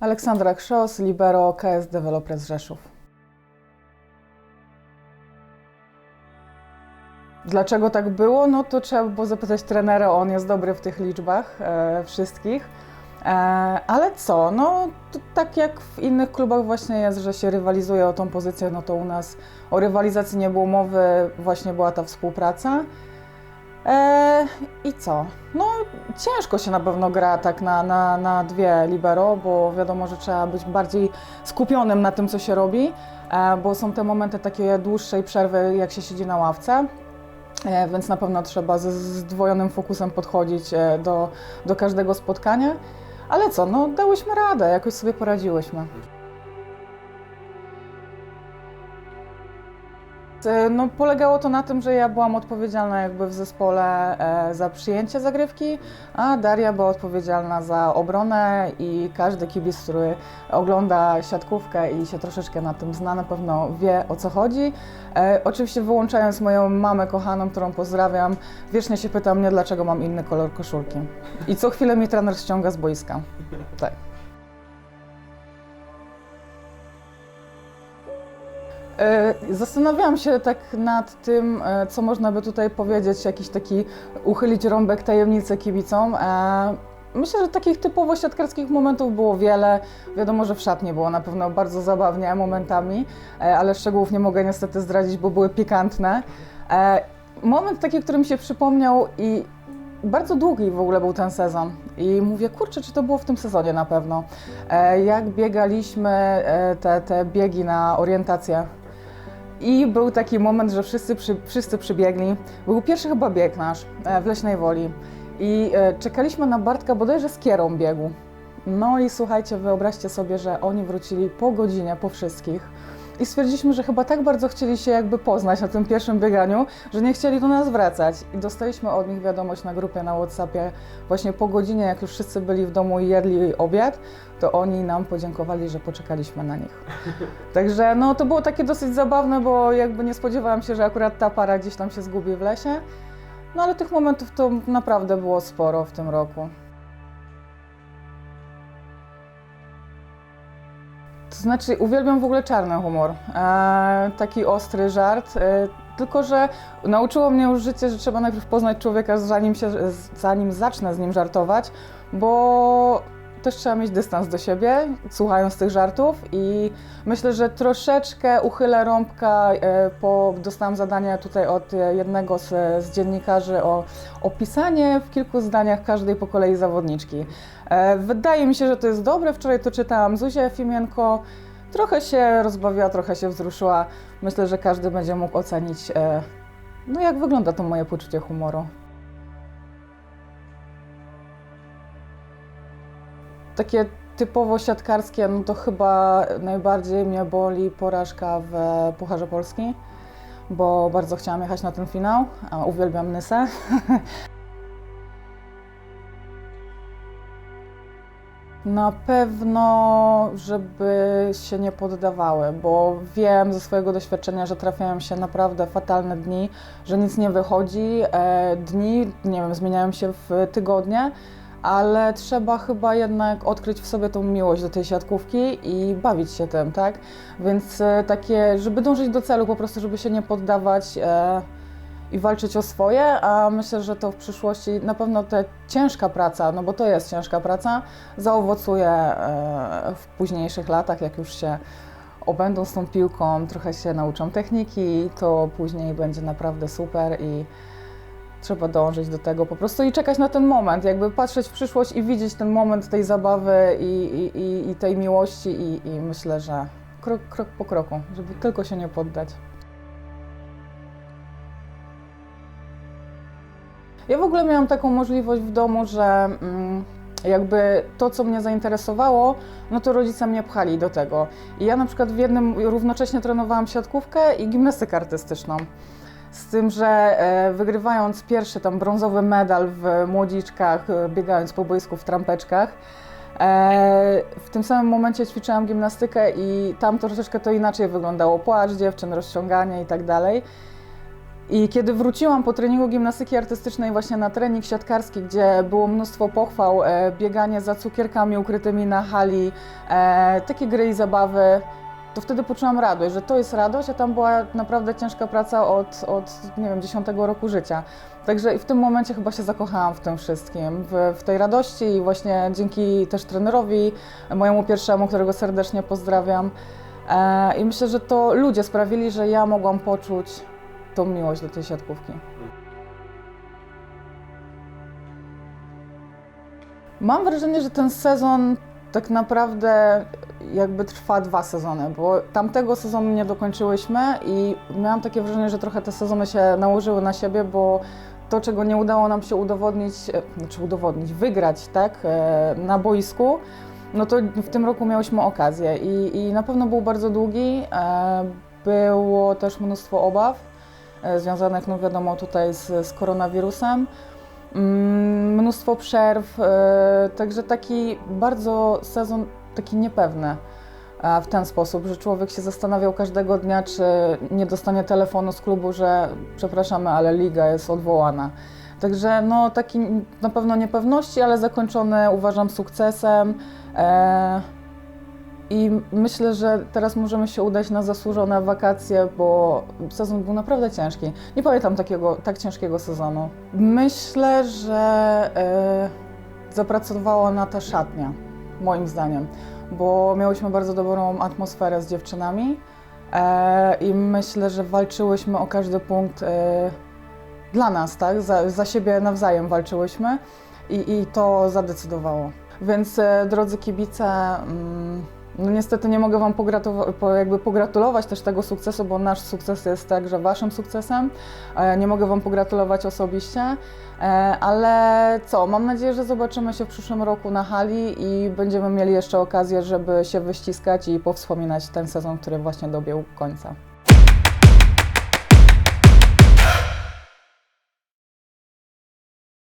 Aleksandra Krzos, Libero, KS Developers Rzeszów. Dlaczego tak było? No to trzeba było zapytać trenera, on jest dobry w tych liczbach e, wszystkich. E, ale co, no tak jak w innych klubach właśnie jest, że się rywalizuje o tą pozycję, no to u nas o rywalizacji nie było mowy, właśnie była ta współpraca. E, I co? No ciężko się na pewno gra tak na, na, na dwie libero, bo wiadomo, że trzeba być bardziej skupionym na tym, co się robi, e, bo są te momenty takiej dłuższej przerwy, jak się siedzi na ławce. E, Więc na pewno trzeba ze zdwojonym fokusem podchodzić do, do każdego spotkania. Ale co, no dałyśmy radę, jakoś sobie poradziłyśmy. No, polegało to na tym, że ja byłam odpowiedzialna jakby w zespole e, za przyjęcie zagrywki, a Daria była odpowiedzialna za obronę i każdy kibic, który ogląda siatkówkę i się troszeczkę na tym zna, na pewno wie o co chodzi. E, oczywiście wyłączając moją mamę kochaną, którą pozdrawiam, wiecznie się pyta mnie, dlaczego mam inny kolor koszulki. I co chwilę mi trener ściąga z boiska. Tak. Zastanawiałam się tak nad tym, e, co można by tutaj powiedzieć, jakiś taki uchylić rąbek tajemnicy kibicom. E, Myślę, że takich typowo siatkarskich momentów było wiele. Wiadomo, że w szatni było na pewno bardzo zabawnie momentami, e, ale szczegółów nie mogę niestety zdradzić, bo były pikantne. E, Moment taki, który mi się przypomniał i bardzo długi w ogóle był ten sezon. I mówię, kurczę, czy to było w tym sezonie na pewno. E, Jak biegaliśmy e, te, te biegi na orientację i był taki moment, że wszyscy, przy, wszyscy przybiegli. Był pierwszy chyba bieg nasz e, w Leśnej Woli. I e, czekaliśmy na Bartka bodajże z kierą biegu. No i słuchajcie, wyobraźcie sobie, że oni wrócili po godzinie, po wszystkich. I stwierdziliśmy, że chyba tak bardzo chcieli się jakby poznać na tym pierwszym bieganiu, że nie chcieli do nas wracać. I dostaliśmy od nich wiadomość na grupie na Whatsappie właśnie po godzinie, jak już wszyscy byli w domu i jedli obiad, to oni nam podziękowali, że poczekaliśmy na nich. Także no to było takie dosyć zabawne, bo jakby nie spodziewałam się, że akurat ta para gdzieś tam się zgubi w lesie. No ale tych momentów to naprawdę było sporo w tym roku. To znaczy, uwielbiam w ogóle czarny humor. E, taki ostry żart. E, tylko, że nauczyło mnie już życie, że trzeba najpierw poznać człowieka, zanim, się, zanim zacznę z nim żartować, bo też trzeba mieć dystans do siebie, słuchając tych żartów i myślę, że troszeczkę uchylę rąbka, e, bo dostałam zadanie tutaj od e, jednego z, z dziennikarzy o opisanie w kilku zdaniach każdej po kolei zawodniczki. E, Wydaje mi się, że to jest dobre. Wczoraj to czytałam Zuzię Fimienko. Trochę się rozbawiła, trochę się wzruszyła. Myślę, że każdy będzie mógł ocenić, e, no jak wygląda to moje poczucie humoru. Takie typowo siatkarskie, no to chyba najbardziej mnie boli porażka w Pucharze Polski, bo bardzo chciałam jechać na ten finał, a uwielbiam Nysę. Na pewno, żeby się nie poddawały, bo wiem ze swojego doświadczenia, że trafiają się naprawdę fatalne dni, że nic nie wychodzi. E, dni, nie wiem, zmieniają się w tygodnie, ale trzeba chyba jednak odkryć w sobie tą miłość do tej siatkówki i bawić się tym, tak? Więc e, takie, żeby dążyć do celu, po prostu, żeby się nie poddawać. E, i walczyć o swoje, a myślę, że to w przyszłości na pewno ta ciężka praca, no bo to jest ciężka praca, zaowocuje e, w późniejszych latach, jak już się obędą z tą piłką, trochę się nauczą techniki, to później będzie naprawdę super i trzeba dążyć do tego po prostu i czekać na ten moment, jakby patrzeć w przyszłość i widzieć ten moment tej zabawy i, i, i, tej miłości i, i myślę, że krok, krok po kroku, żeby tylko się nie poddać. Ja w ogóle miałam taką możliwość w domu, że mm, jakby to, co mnie zainteresowało, no to rodzice mnie pchali do tego. I ja na przykład w jednym równocześnie trenowałam siatkówkę i gimnastykę artystyczną. Z tym, że e, wygrywając pierwszy tam brązowy medal w młodziczkach, e, biegając po boisku w trampeczkach, e, w tym samym momencie ćwiczyłam gimnastykę i tam troszeczkę to inaczej wyglądało. Płacz dziewczyn, rozciąganie i tak dalej. I kiedy wróciłam po treningu gimnastyki artystycznej właśnie na trening siatkarski, gdzie było mnóstwo pochwał, bieganie za cukierkami ukrytymi na hali, takie gry i zabawy, to wtedy poczułam radość, że to jest radość, a tam była naprawdę ciężka praca od, od nie wiem, 10 roku życia. Także i w tym momencie chyba się zakochałam w tym wszystkim, w, w tej radości i właśnie dzięki też trenerowi, mojemu pierwszemu, którego serdecznie pozdrawiam. E, I myślę, że to ludzie sprawili, że ja mogłam poczuć tą miłość do tej siatkówki. Mam wrażenie, że ten sezon tak naprawdę jakby trwa dwa sezony, bo tamtego sezonu nie dokończyłyśmy i miałam takie wrażenie, że trochę te sezony się nałożyły na siebie, bo to, czego nie udało nam się udowodnić, e, znaczy udowodnić, wygrać, tak, e, na boisku, no to w tym roku miałyśmy okazję i, i na pewno był bardzo długi. E, było też mnóstwo obaw związanych, no wiadomo, tutaj z, z koronawirusem. Mm, Mnóstwo przerw, także taki bardzo sezon taki niepewny e, w ten sposób, że człowiek się zastanawiał każdego dnia, czy nie dostanie telefonu z klubu, że przepraszamy, ale liga jest odwołana. Także no taki na pewno niepewności, ale zakończony uważam sukcesem. E, I myślę, że teraz możemy się udać na zasłużone wakacje, bo sezon był naprawdę ciężki. Nie pamiętam takiego, tak ciężkiego sezonu. Myślę, że e, zapracowała na ta szatnia, moim zdaniem, bo miałyśmy bardzo dobrą atmosferę z dziewczynami e, i myślę, że walczyłyśmy o każdy punkt e, dla nas, tak? Za, za siebie nawzajem walczyłyśmy i, i to zadecydowało. Więc e, drodzy kibice, mm, no niestety nie mogę Wam jakby pogratulować też tego sukcesu, bo nasz sukces jest także Waszym sukcesem. E, Nie mogę Wam pogratulować osobiście, e, ale co, mam nadzieję, że zobaczymy się w przyszłym roku na hali i będziemy mieli jeszcze okazję, żeby się wyściskać i powspominać ten sezon, który właśnie dobiegł końca.